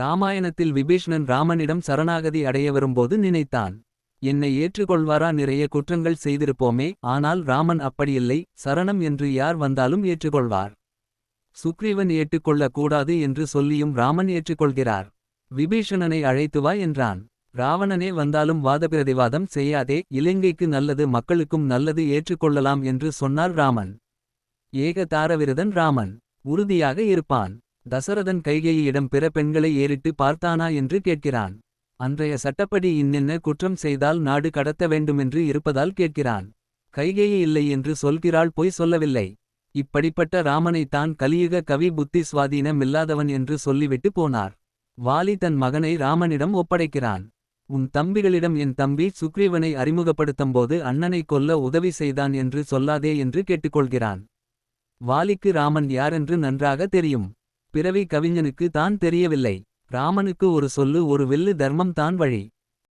ராமாயணத்தில் விபீஷ்ணன் ராமனிடம் சரணாகதி அடைய வரும்போது நினைத்தான். என்னை ஏற்றுக்கொள்வாரா நிறைய குற்றங்கள் செய்திருப்போமே ஆனால் ராமன் அப்படியில்லை சரணம் என்று யார் வந்தாலும் ஏற்றுக்கொள்வார். சுக்ரீவன் ஏற்றுக்கொள்ளக் கூடாது என்று சொல்லியும் ராமன் ஏற்றுக்கொள்கிறார். விபீஷணனை அழைத்து வா என்றான். ராவணனே வந்தாலும் வாதபிரதிவாதம் செய்யாதே இலங்கைக்கு நல்லது மக்களுக்கும் நல்லது ஏற்றுக்கொள்ளலாம் என்று சொன்னார் ராமன். ஏக தாரவிரதன் ராமன். உறுதியாக இருப்பான். தசரதன் கைகேயியிடம் பிற பெண்களை ஏறிட்டு பார்த்தானா என்று கேட்கிறான். அன்றைய சட்டப்படி இன்னென்ன குற்றம் செய்தால் நாடு கடத்த வேண்டுமென்று இருப்பதால் கேட்கிறான். கைகேயி இல்லை என்று சொல்கிறாள் பொய் சொல்லவில்லை. இப்படிப்பட்ட ராமனைத் தான் கலியுக கவி புத்தி சுவாதீனம் இல்லாதவன் என்று சொல்லிவிட்டு போனார். வாலி தன் மகனை ராமனிடம் ஒப்படைக்கிறான். உன் தம்பிகளிடம் என் தம்பி சுக்ரீவனை அறிமுகப்படுத்தும்போது அண்ணனை கொல்ல உதவி செய்தான் என்று சொல்லாதே என்று கேட்டுக்கொள்கிறான். வாலிக்கு ராமன் யாரென்று நன்றாக தெரியும். பிறவி கவிஞனுக்கு தான் தெரியவில்லை. ராமனுக்கு ஒரு சொல்லு ஒரு வில்லு தர்மம் தான் வழி.